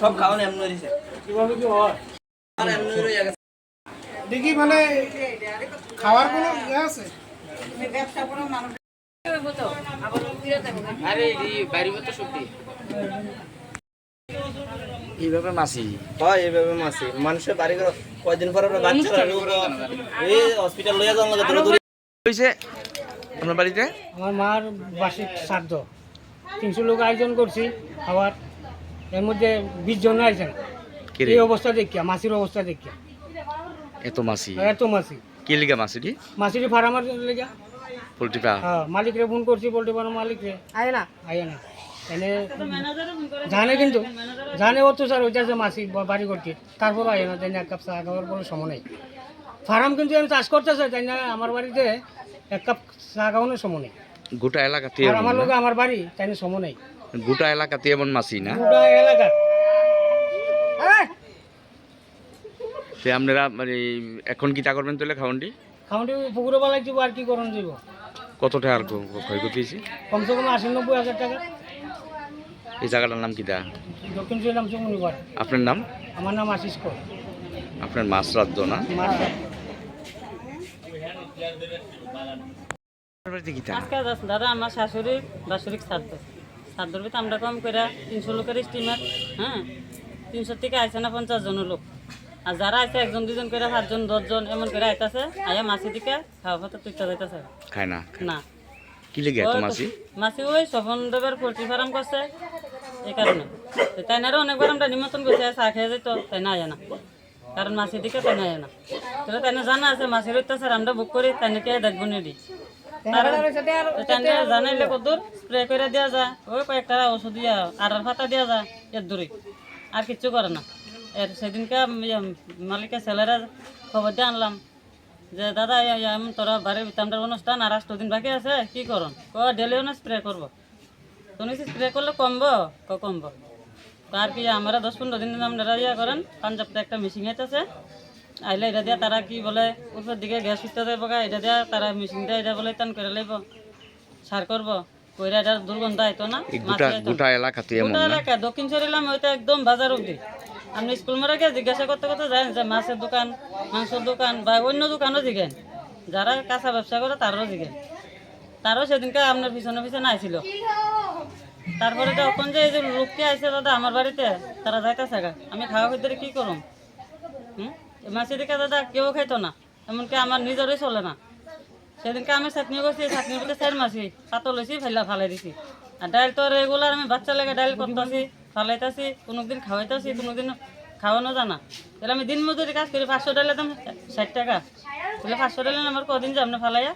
সব খাওয়ান এমনি দিছে কীভাবে কি হয়? আর এমনি রয়ে গেছে। দেখি মানে খাওয়ার কোনো ইয়ে আছে? এইভাবে মাসি? হয় এইভাবে মাসি। মানুষের বাড়ি ঘর কয়দিন পরে বাচ্চা এই হসপিটাল লইয়া যাওয়ার লাগে দৌড়াদৌড়ি হয়েছে আপনার বাড়িতে? আমার মার বার্ষিক শ্রাদ্ধ। তিনশো লোক আয়োজন করছি খাওয়ার এর মধ্যে বিশ জন আইছেন। এই অবস্থা দেখিয়া মাসির অবস্থা দেখিয়া। এত মাসি? এত মাসি। কি লিগা মাসি কি মাসির ফার্মার লেগে। পোল্ট্রি পা হ্যাঁ মালিকরে ফোন করছি পোল্ট্রি ফার্ম মালিকরে আয় না। আয় না। এনে জানে কিন্তু জানে অত্যাচার হইতেছে মাসি বা- বাড়ি করতে তারপর আয় না তাই না এক কাপ চা খাওয়ার কোনো সময় নেই। ফার্ম কিন্তু আমি চাষ করতেছে তাই না আমার বাড়িতে এক কাপ চা খাওয়ানোর সময় নেই। গোটা এলাকাতে আর আমার? লোক আমার বাড়ি তাই না সময় নেই। গোটা এলাকাতে এমন মাসি না? গোটা এলাকা। তো আপনারা মানে এখন কি তা করবেন তাহলে খাওয়ানটি? খাওয়াটি পুকুরে বেলায় দিব আর কি করণ দিব? কত টাকার ক- ক্ষয়ক্ষতি হয়েছে? কমসে কম আশি নব্বই হাজার টাকা। এই জায়গাটার নাম কি দা দক্ষিণ শ্রীরাম চমুনিবার আপনার নাম? আমার নাম আশিস কর। আপনার মাছ রাজ্য না? মার আপনার বাড়িতে কি তা? আজকে দাদা আমার শাশুড়ি বাৎসরিক শ্রাদ্ধ শ্রাদ্ধর ভিতরে আমরা কম করে তিনশো লোকের স্টিমার হ্যাঁ? তিনশো থেকে আইসে না পঞ্চাশ জন লোক। আর যারা আছে একজন দুজন করে সাতজন দশজন এমন করে আইতাছে আয়া মাছি দিকে খাওয়া ফাতে তুইতে যাইতেছে। খায় না না। কি লেগে এত মাসি? মাছি ওই স্বপন দেবের পোলট্রি ফার্ম করছে এই কারণে। তাই না অনেকবার আমরা নিমন্ত্রণ করছি চা খেয়ে যেত তাই না আয় না। কারণ মাছের দিকে তাই না আয় না। তাহলে তাই না জানা আছে মাছের অত্যাচার আমরা বুক করি তাই নাকি দেখব নিদি জানাইলে কদূর স্প্রে করে দেওয়া যায় ওই কয়েকটা ওষুধ দিয়া আর ফাতা দেওয়া যায় এর দূরে। আর কিচ্ছু করে না। এর সেদিনকে ইয়ে মালিকের ছেলেরা খবর দিয়ে আনলাম যে দাদা এমন তোরা বাড়ির ভিতরে অনুষ্ঠান আর আষ্ট দিন বাকি আছে কি করন ক ডেলিও না স্প্রে করব। তুমি স্প্রে করলে কমবো ক কমবো। আর কি আমরা দশ পনেরো দিন আপনারা ইয়া করেন পাঞ্জাবতে একটা মেশিন আছে আইলে এটা দিয়া তারা কি বলে উপর দিকে গ্যাস উঠতে দেবো গা, এটা দিয়া তারা মেশিনটা এটা বলে টান করে লাইব সার করব। কইরা এটার দুর্গন্ধ আইতো না গোটা না। গোটা এমন এলাকা দক্ষিণ চরিলাম ওইটা একদম বাজার অব্দি আপনি স্কুল মারা গিয়ে জিজ্ঞাসা করতে করতে যায় যে মাছের দোকান মাংসের দোকান বা অন্য দোকানও জিগেন। যারা কাঁচা ব্যবসা করে তারও জিগেন। তারও সেদিনকে আপনার পিছনে পিছনে আইছিল। তারপরে তখন যে এই যে লোককে আইছে দাদা আমার বাড়িতে তারা যাইতেছে আমি খাওয়া ভিতরে কি করুম? হুম? মাছের দিকে দাদা কেউ খাইতো না এমনকি আমার নিজেরই চলে না। সেদিনকে আমি চাটনি করছি চাটনি বলতে চার মাছি পাতল হয়েছি ফেলা ফালাই দিছি। আর ডাইল তো রেগুলার আমি বাচ্চা লেগে ডাইল করতেছি ফালাইতেছি কোনোদিন খাওয়াইতেছি কোনোদিন খাওয়ানো জানা তাহলে আমি দিন মজুরি কাজ করি পাঁচশো ডালে দাম ষাট টাকা। তাহলে পাঁচশো ডালে আমার কদিন যাম না ফালাইয়া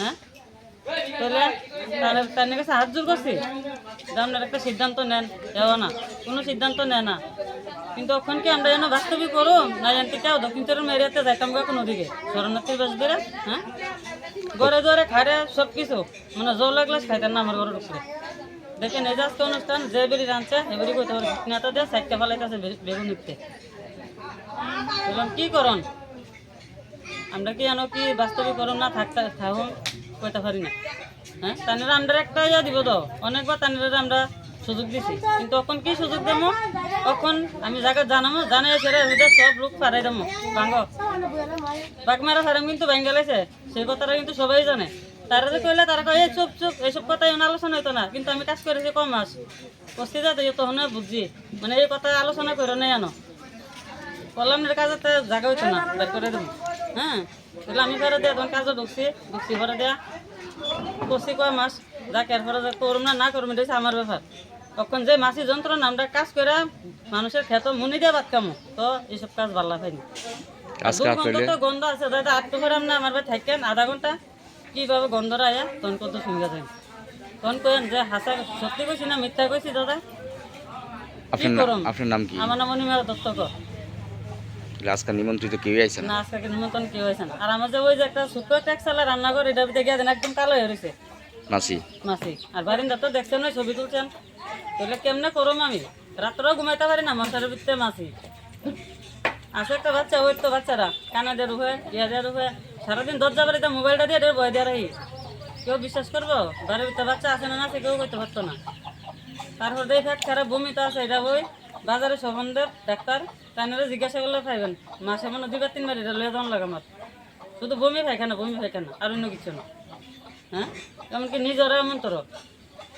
হ্যাঁ? তাহলে তার তার কাছে হাত জোর করছি? যে আপনার একটা সিদ্ধান্ত নেন এও না। কোনো সিদ্ধান্ত নেয় না। কিন্তু ওখান কি আমরা যেন বাস্তবিক করো না জানতে কেউ দক্ষিণ চরম এরিয়াতে যাইতাম গা কোনো দিকে শরণার্থী বাস হ্যাঁ? গড়ে জোরে খাইরে সব কিছু মানে জল লাগলে খাইতেন না আমার ঘরের উপরে। দেখেন এই যে অনুষ্ঠান, যে বেরি রাঁধছে এবারই কইতে পারে নেতা দিয়ে সাইডটা ফেলাইতেছে বেগুন নিতে বললাম, কি করন? আমরা কি জানো কি বাস্তবিক করুন না, থাকতে থাকুন কইতে পারি না। হ্যাঁ? তানেরা আমরা একটা ইয়া দিব তো। অনেকবার তানেরা আমরা সুযোগ দিছি। কিন্তু এখন কি সুযোগ দেবো? তখন আমি জায়গা জানামো জানাই ওদের সব লোক পারাই দেবো। ভাঙ্গ। বাগমারা সারাম কিন্তু বেঙ্গালাইছে সেই কথাটা কিন্তু সবাই জানে। তারা যে কইলে তারা কয় চুপ চুপ এইসব কথা এমন আলোচনা হইতো না। কিন্তু আমি কাজ করেছি কম মাস। যা যাতে তখন বুঝছি মানে এই কথা আলোচনা করে নাই আনো। কলমের কাজে তো জায়গা হইতো না। বের করে দেবো। হ্যাঁ? তাহলে আমি ফেরত দিয়া তখন কাজে ঢুকছি ঢুকছি দিয়া। করছি কয় মাস যা কের ফেরত করুম না না করুম এটা হচ্ছে আমার ব্যাপার। তখন যে মাসি যন্ত্রণা আমরা কাজ করে মানুষের খেত মুনি দিয়ে ভাত কামো তো এইসব কাজ ভালো পাইনি তো গন্ধ আছে দাদা আটটু করে না আমার ভাই থাকেন আধা ঘণ্টা। কীভাবে গন্ধরা আয়া তখন কত শুনতে যায়। তখন কেন যে হাসা সত্যি কইছি না মিথ্যা কইছি দাদা? আপনার নাম কি? আমার নাম অনিমের দত্তকর। আজকে নিমন্ত্রিত কেউই আইছে না? না আজকে নিমন্ত্রণ কেউ হয়েছে না। আর আমার যে ওই যে একটা ছোট্ট একটা সালা রান্নাঘর এটার ভিতরে গিয়ে একদম কালো হয়ে রয়েছে মাসি। মাসি। আর বারিন্দা তো দেখছেন না ছবি তুলছেন। তাহলে কেমনে করম আমি? রাত্রেও ঘুমাইতে পারি না মশার ভিতরে মাসি। আছে একটা বাচ্চা ওই তো বাচ্চারা। কানা দিয়ে রুহে ইয়া দিয়ে রুহে। সারাদিন দরজা বাড়িতে মোবাইলটা দিয়ে বয় দিয়ে রাখি কেউ বিশ্বাস করব? বাড়ির ভিতরে বাচ্চা আছে না না আছে কেউ করতে পারতো না। তারপর দেখে খারাপ বমি তো আছে এটা বই বাজারে সবন্ধের ডাক্তার তাইনারা জিজ্ঞাসা করলে পাইবেন, মাসে মনে দুইবার, তিনবার এটা লয়ে যাওয়ান লাগে আমার। শুধু বমি পায়খানা বমি পায়খানা আর অন্য কিছু না। হ্যাঁ? এমনকি নিজেরা এমন তোর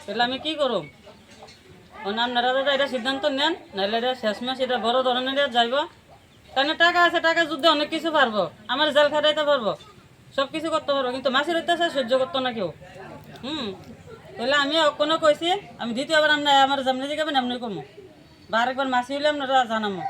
তাহলে আমি কি করব আপনারা দাদা, এটা সিদ্ধান্ত নেন, নাহলে এটা শেষ মাস, এটা বড় ধরনের যাইব। তাহলে টাকা আছে, টাকা যুদ্ধে অনেক কিছু পারব। আমার জেল খাটাইতে পারব। সব কিছু করতে পারব, কিন্তু মাছের অত্যাচার সহ্য করতো না কেউ। হুম? তাহলে আমি কোনো কইছি, আমি দ্বিতীয়বার আপনার, আমার জামনে জিগাবেন এমনি কমো বা আরেকবার মাসি হইলাম না জানামো